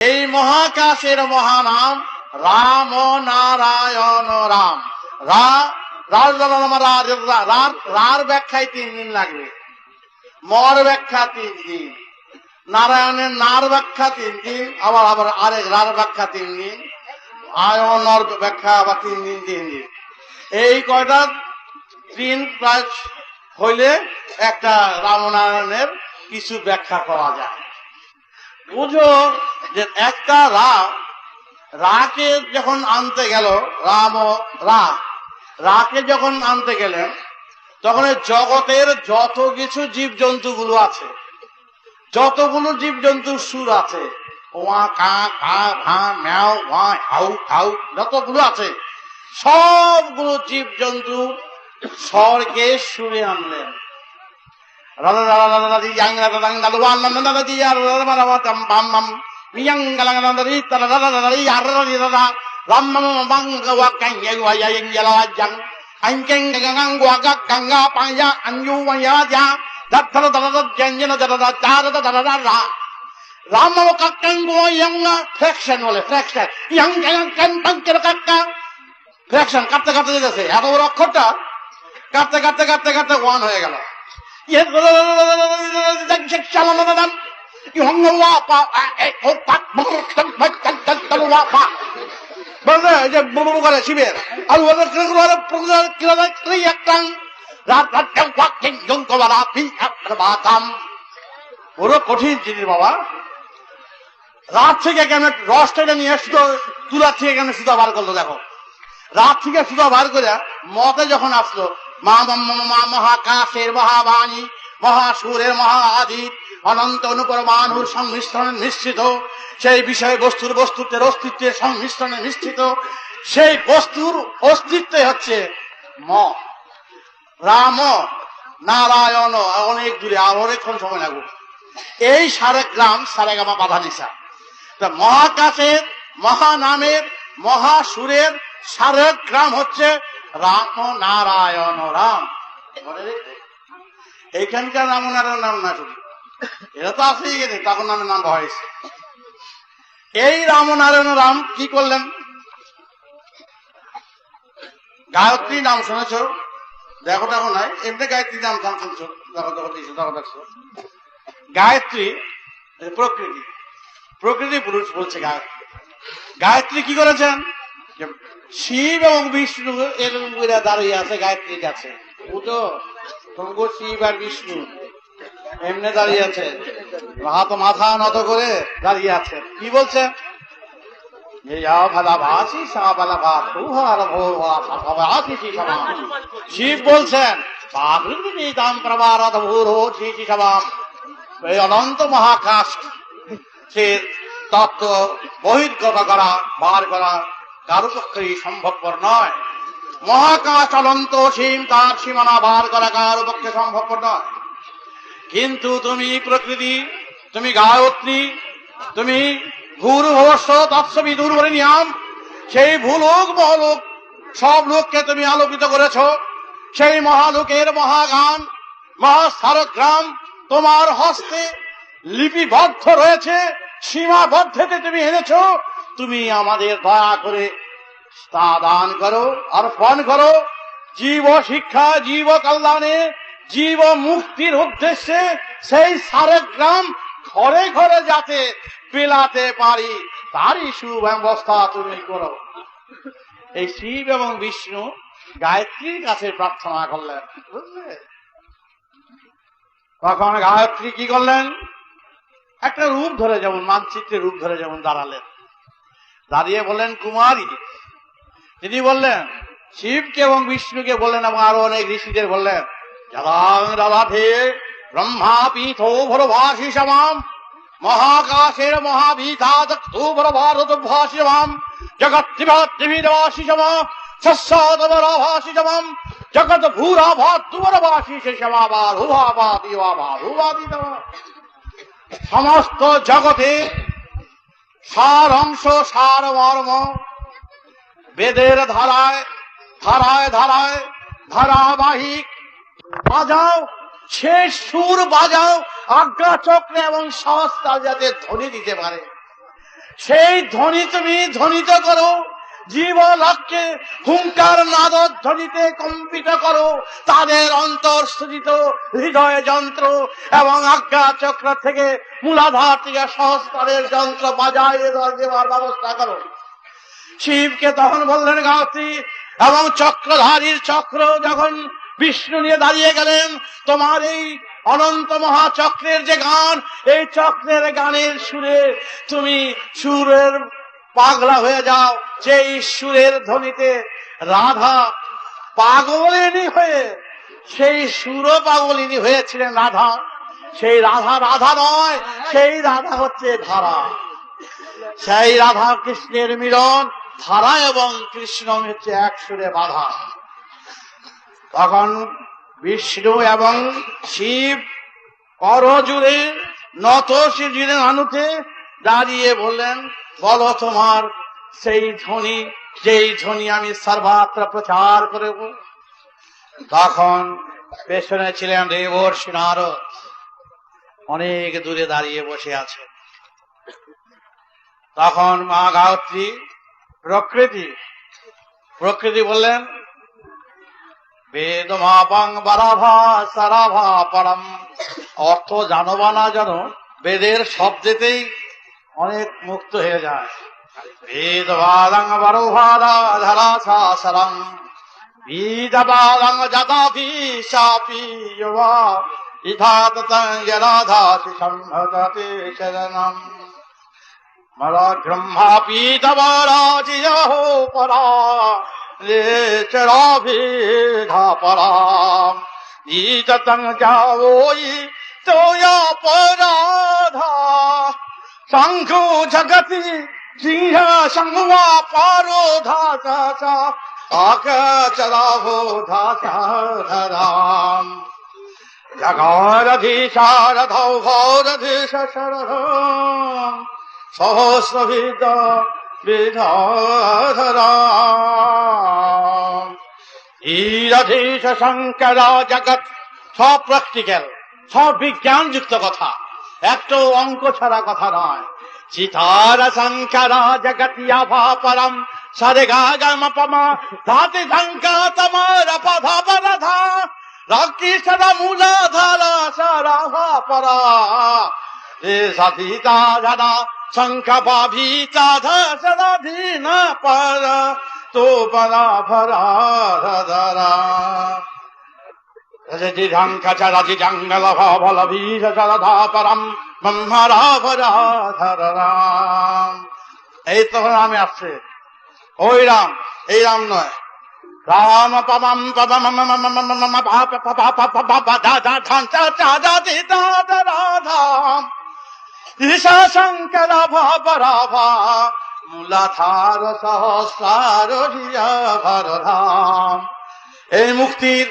এই মহাকাশের মহানাম রাম নারায়ণ রাম। রার ব্যাখ্যায় তিন দিন লাগবে। মর ব্যাখ্যা তিন দিন। নারায়ণের নার ব্যাখ্যা তিন দিন, আবার আবার আরেক রার ব্যাখ্যা তিন দিন আয়নর ব্যাখ্যা আবার তিন দিন তিন দিন। এই কয়টা দিন প্রায় হইলে একটা রামনারায়ণের কিছু ব্যাখ্যা করা যায়। বুঝো যে একটা রা, রাকে যখন আনতে গেল, রাম রা, রাকে যখন আনতে গেলেন, তখন জগতের যত কিছু জীবজন্তু গুলো আছে, যতগুলো জীবজন্তুর সুর আছে, ওয়া, কা কা ভা ম্যাও ওয়া হাউ হাউ যতগুলো আছে, সবগুলো জীবজন্তু স্বর্গে সুরে আনলেন। ফ্র্যাকশন কাটতে কাটতে যেতেছে এত বড় অক্ষরটা কাটতে কাটতে কাটতে কাটতে ওয়ান হয়ে গেল কঠিন জিনিস বাবা রাত থেকে কেমন রস টাকে নিয়ে শুধু তুলা থেকে কেমন সুতা বার করল দেখো রাত থেকে সুতা বার করে মতে যখন আসলো মহাকাশের মহাবাণী, মহাসুরের মহাদিত অনন্ত অনুপরমাণুর সংমিশ্রণে মিশ্রিত, সেই বিষয় বস্তুর বস্তুত্বের অস্তিত্বের সংমিশ্রণে মিশ্রিত, সেই বস্তুর অস্তিত্বে হচ্ছে ম। রাম, নারায়ণ, অনেক দূরে, আর অনেকক্ষণ সময় লাগবে। এই সারে গ্রাম সারেগামা বাধা নিশা তা মহাকাশের, মহানামের, মহাসুরের সারের গ্রাম হচ্ছে রাম নারায়ণ রাম। এইখানকার রাম নারায়ণ নাম না শুধু এটা তো আসেই গেছে তখন নামের নাম হয়েছে এই রাম নারায়ণ রাম কি করলেন? গায়ত্রী নাম শুনেছ? দেখো দেখো নাই। এমনি গায়ত্রী নাম নাম শুনছো? দেখো দেখো, দেখছ দেখো, দেখছ। গায়ত্রী প্রকৃতি। প্রকৃতি পুরুষ বলছে গায়ত্রী। গায়ত্রী কি করেছেন? শিব এবং বিষ্ণু এরকম করে দাঁড়িয়ে আছে, গায়ত্রীর কাছে। বুঝো? শিব আর বিষ্ণু। এমনি দাঁড়িয়ে আছে। হাত মাথা নত করে দাঁড়িয়ে আছে। কি বলছে? শিব বলছেন এই অনন্ত মহাকাশ, সে তত্ত্ব বহির্গত করা, বার করা কারও পক্ষেই সম্ভবপর নয়। মহাকাশ অনন্ত সীম, তার সীমানা বার করা কারও পক্ষে সম্ভবপর নয়। কিন্তু তুমি প্রকৃতি, তুমি গায়ত্রী, তুমি ভূর ভবস্ব তৎসবি দুর্বরী নিয়াম সেই ভূলোক মহলোক সব লোককে তুমি আলোকিত করেছ। সেই মহালোকের মহাগান মহাস্মারকগ্রাম তোমার হস্তে লিপিবদ্ধ রয়েছে, সীমাবদ্ধতে তুমি এনেছ। তুমি আমাদের দয়া করে তা দান করো, অর্পণ করো। জীব শিক্ষা, জীব কল্যাণে, জীব মুক্তির উদ্দেশ্যে সেই সারেক গ্রাম ঘরে ঘরে যাতে পেলাতে পারি, তারই সুব্যবস্থা তুমি করো। এই শিব এবং বিষ্ণু গায়ত্রীর কাছে প্রার্থনা করলেন, বুঝলে? তখন গায়ত্রী কি করলেন? একটা রূপ ধরে যেমন, মানচিত্রের রূপ ধরে যেমন দাঁড়ালেন। দাঁড়িয়ে বললেন, কুমারী। তিনি বললেন, শিবকে এবং বিষ্ণুকে বললেন এবং আরও অনেক ঋষিদের বললেন, জলাং রাধে ব্রহ্মা পীঠ ভরভাসী সমাম মহাকাশের মহাভীতাদ ভর ভারত ভাসী সমাম জগৎ ত্রিভাত্রিভিদবাসী সমা শস্যাদবরাভাসী সমম জগৎ ভূরা ভাত তুবরবাসী সে সমাবার হুভাবা দিবাবা সমস্ত জগতে সার অংশ, সার মর্ম। বেদের ধারায় ধারায় ধারায়, ধারাবাহিক। বাজাও, শেষ সুর বাজাও, আজ্ঞা চক্রে এবং সস্তা যাতে ধ্বনি দিতে পারে। সেই ধ্বনি তুমি ধ্বনিত করো। জীব লক্ষ্যে হুঙ্কার নাদর ধ্বনিতে কম্পিত করো। তাদের অন্তঃস্থিত হৃদয় যন্ত্র এবং আজ্ঞা চক্র থেকে মূলাধার থেকে সহস্রের যন্ত্র বাজায় দেওয়ার ব্যবস্থা করো। শিবকে তখন বললেন, গায়ত্রী, এবং চক্রধারীর চক্র যখন বিষ্ণু নিয়ে দাঁড়িয়ে গেলেন, তোমার এই অনন্ত মহাচক্রের যে গান, এই চক্রের গানের সুরে তুমি সুরের পাগলা হয়ে যাও সেই সুরের ধ্বনিতে রাধা পাগলিনী হয়ে, সেই সুর পাগলিনী হয়েছিলেন রাধা। সেই রাধা রাধা নয়, সেই রাধা হচ্ছে ধারা। সেই রাধা কৃষ্ণের মিলন, ধারা এবং কৃষ্ণ হচ্ছে এক সুরে বাধা। তখন বিষ্ণু এবং শিব করজুড়ে নত শিরজিরে নানুতে দাঁড়িয়ে বললেন, বলো তোমার সেই ধ্বনি, যেই ধ্বনি আমি সর্বাত্র প্রচার করব। তখন পেছনে ছিলেন দেবর্ষি নারদ। অনেক দূরে দাঁড়িয়ে বসে আছে। তখন মা গায়ত্রী প্রকৃতি প্রকৃতি বললেন, বেদ মাপাং বারাভা সারাভা পরম। অর্থ জানবা না জানো, বেদের শব্দেতেই অনেক মুক্ত হয়ে যায়। বেদবাদং পরা। লেচরাভিধা পরা তোয়া পরাধা। সাংঘ জগতি সিংহ সংবা পারো ধাতা তাক চলাভো ধাতা রাম জগারধীশারধৌ শরধ সহস্রভিদ বিধরা ধীরধীশ শঙ্কর জগৎ সব প্র্যাকটিক্যাল সব কথা। একটু অঙ্ক ছাড়া কথা নয়। চিতার শঙ্কর জগতিয়া পরম সরে গা গম পমা ধাতি শঙ্কা তমার পধা পরধা রক্তি সদা মূলাধারা সারা পরা ধীন পর তো ভরা ধরা এই তখন আমি আসছে। ওই রাম, এই রাম নয়। রাম পবম পবম ঈশা শঙ্কর মূলাধার সহস্রার ভরধাম এই মুক্তির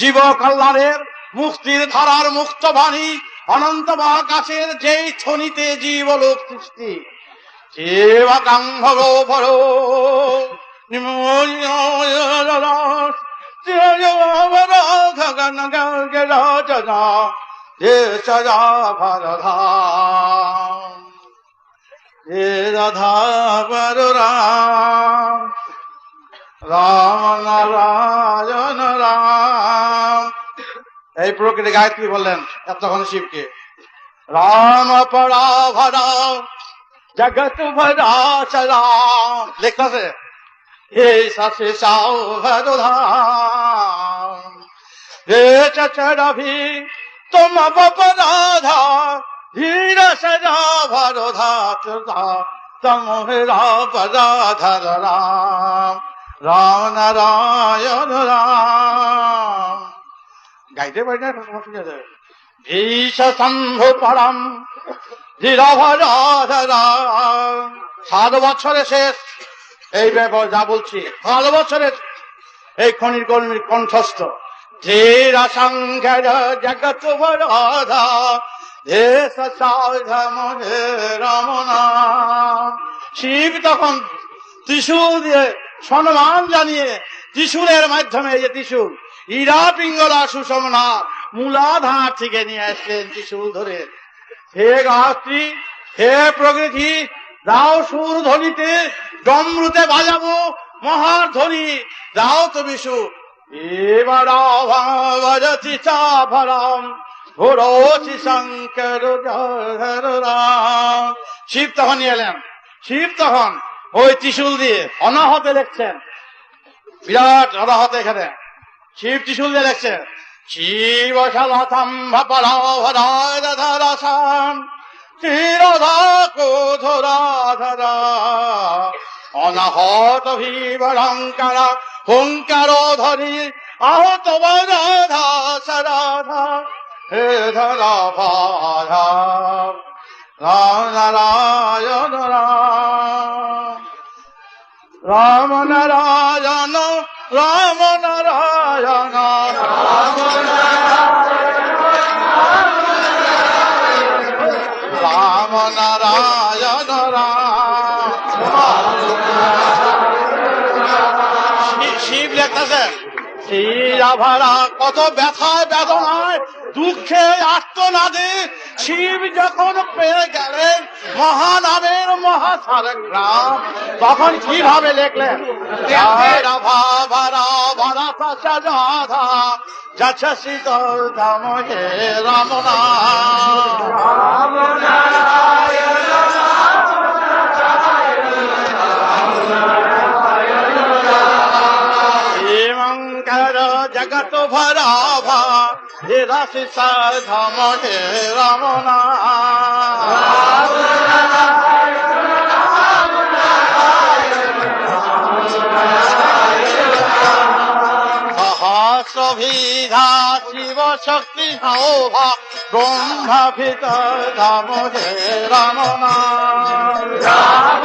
জীব কল্যাণের মুক্তির ধারার মুক্ত বাণী অনন্ত মহাকাশের যেই ছনিতে জীবলোক সৃষ্টি সেবাকাং ভগো ভরো গগন রাম নারায়ণ রাম এই প্রকৃতি গায়ত্রী বললেন এতক্ষণ শিবকে রাম পড়া পরাভরা জগত ভরা সরাম লেখতেছে হে শাশে সাও ভরধাম হে চচরভি তোম বপরাধা ধীর সরা ভরধা তমোহরা পরাধর রাম রাম নারায়ণ রাম। গাইতে পারি না সমস্যা আছে ভীষ শম্ভু পরম সাত বছরে শেষ, এই ব্যাপার যা বলছি, সাত বছরের, এই খনির কর্মীর কণ্ঠস্থ। ধীর সংঘর জগত বরাধা, দেশ মনে রমনা। শিব তখন ত্রিশূল দিয়ে সম্মান জানিয়ে ত্রিশূলের মাধ্যমে যে ত্রিশূল। ইরা পিঙ্গলা সুষমনা মূলাধার থেকে নিয়ে আসলেন ত্রিশূল ধরে। হে গাছটি হে প্রকৃতি, দাও সুর ধ্বনিতে ডমরুতে বাজাবো মহার ধ্বনি। দাও চাভরাম ঘোরছি শঙ্কর রাম। শিব তখন এলেন। শিব তখন ওই ত্রিশূল দিয়ে। অনাহতে লিখছেন। বিরাট অনাহত এখানে। শিব ত্রিশূল দিয়ে লিখছে শিব সালাথাম অনাহত ভীবরঙ্কার হুঙ্কার ধরি আহত রাধা সরাধা হে ধরা রাম নারায়ণ রাম রাম নারায়ণ রাম নারায়ণ রাম নারায়ণ রাম শিব লেখতেছেন শিরা ভাড়া কত ব্যথায়, বেদনায় দুঃখে আর্তনাদে শিব যখন পেয়ে গেলেন মহানামের মহাসার গ্রাম তখন কীভাবে লিখলেন রামনা শ্রীমঙ্কর জগত ভরাভা হে রাশি সাধম হে রমনা। সহস্রভিধা শিব শক্তি সৌভা ব্রহ্মা ভিতর ধাম হে রমনা। শিব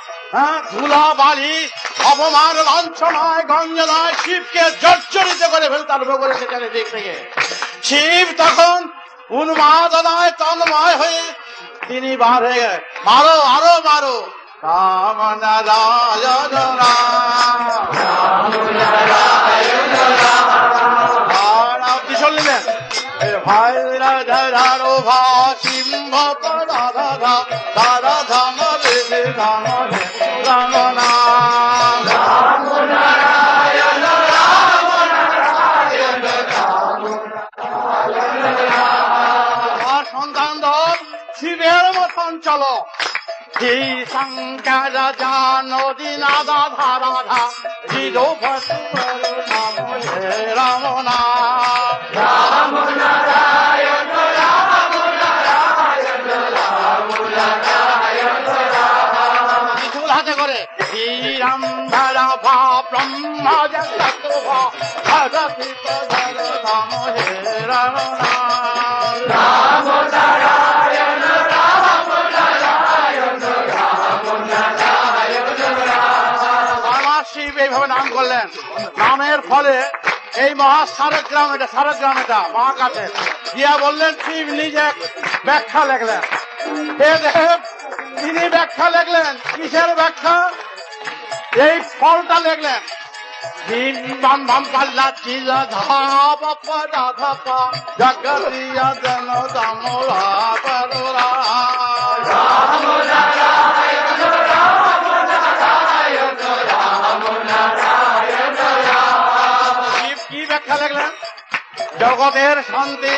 ধুলা বালি অপমান, লাঞ্ছনায় শিবকে জর্জরিত করে আরম্ভ করেছে চারিদিক থেকে। শিব তখন উন্মাদনায় তন্ময় হয়ে তিনি হয়ে মারো, আরও মারো। রাম। রাম শুনলেন ভাই রাধা রাধো ভা, সিংহ রাধা, ধা রাধা ধাম। শ্রী শঙ্কর জানদি নাদা ধারা ধা হৃদো নাম হে রাম নাম ত্রিশূল হাতে করে, শ্রীরাম ধারা ভা ব্রহ্ম জগত ভা নামের ফলে এই মহা সারক গ্রাম এটা সারক গ্রাম এটা, মহাকাশে। গিয়া বললেন, শিব নিজে ব্যাখ্যা লেখলেন। দেব, তিনি ব্যাখ্যা লেখলেন। কিসের ব্যাখ্যা? এই ফলটা লেখলেন। বাম বাম জগরিয়া জন ব্যাখ্যা লিখলেন জগতের শান্তি,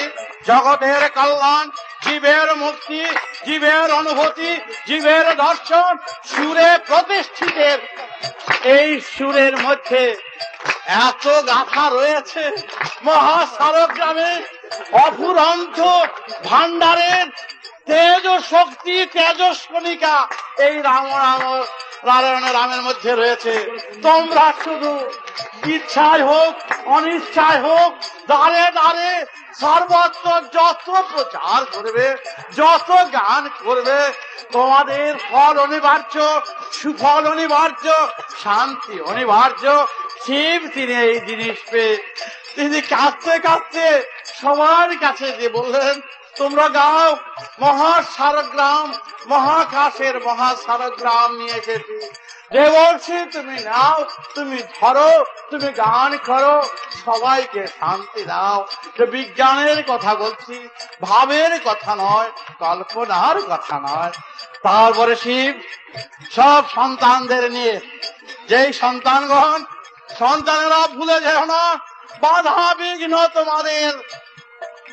জগতের কল্যাণ, জীবের মুক্তি, জীবের অনুভূতি, জীবের দর্শন, সুরে প্রতিষ্ঠিতের। এই সুরের মধ্যে এত গাথা রয়েছে মহাসারক গ্রামে অফুরন্ত ভান্ডারের তেজ শক্তি তেজস্কণিকা এই রাম রাম, নারায়ণ রামের মধ্যে রয়েছে। তোমরা শুধু ইচ্ছায় হোক, অনিচ্ছায় হোক, দাঁড়ে দাঁড়ে সর্বত্র যত প্রচার করবে, যত গান করবে, তোমাদের ফল অনিবার্য, সুফল অনিবার্য, শান্তি অনিবার্য, শিব তিনি এই জিনিস পেয়ে। তিনি কাঁদতে কাঁদতে সবার কাছে যে বললেন, তোমরা গাও, মহাসারগ্রাম, মহাকাশের মহাসারগ্রাম নিয়ে এসেছি। দেবর্ষি তুমি নাও, তুমি ধরো, তুমি গান করো, সবাইকে শান্তি দাও। যে বিজ্ঞানের কথা বলছি, ভাবের কথা নয়, কল্পনার কথা নয়। তারপরে শিব, সব সন্তানদের নিয়ে, যেই সন্তানগণ, সন্তানেরা ভুলে যেও না, বাধা বিঘ্ন তোমাদের।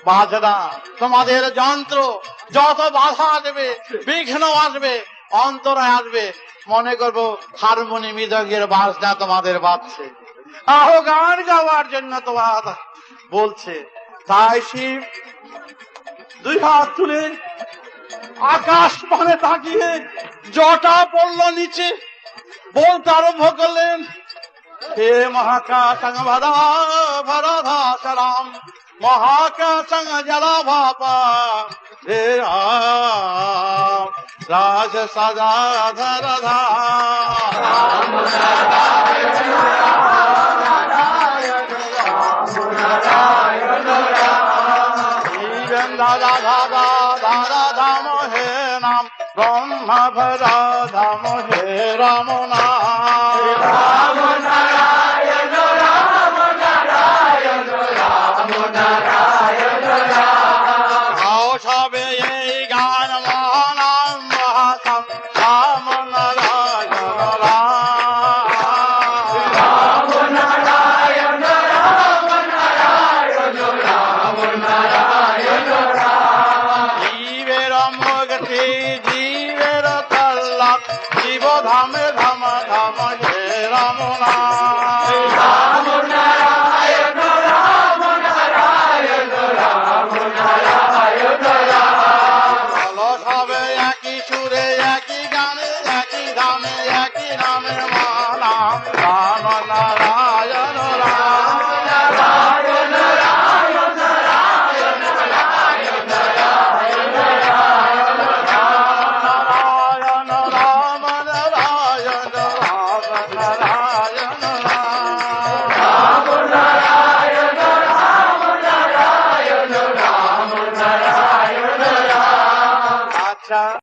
বাজনা তোমাদের যন্ত্র, যত বাধা আসবে, বিঘ্ন আসবে অন্তরায় আসবে মনে করব হারমোনি মৃদঙ্গের বাজনা তোমাদের বাজছে। আহো গান গাওয়ার জন্য তোমার বলছে। তাই শিব, দুই হাত তুলে আকাশ মানে তাকিয়ে জটা পড়ল নিচে। বলতে আরম্ভ করলেন, হে মহাকাশং ভরা ভরধাসরাম মহাকাশং জলা ভাপা হে রাজ সদা ধর ধাম জীবন দাদা দাদা দাদা ধাম হে নাম ব্রহ্ম ভরা ধাম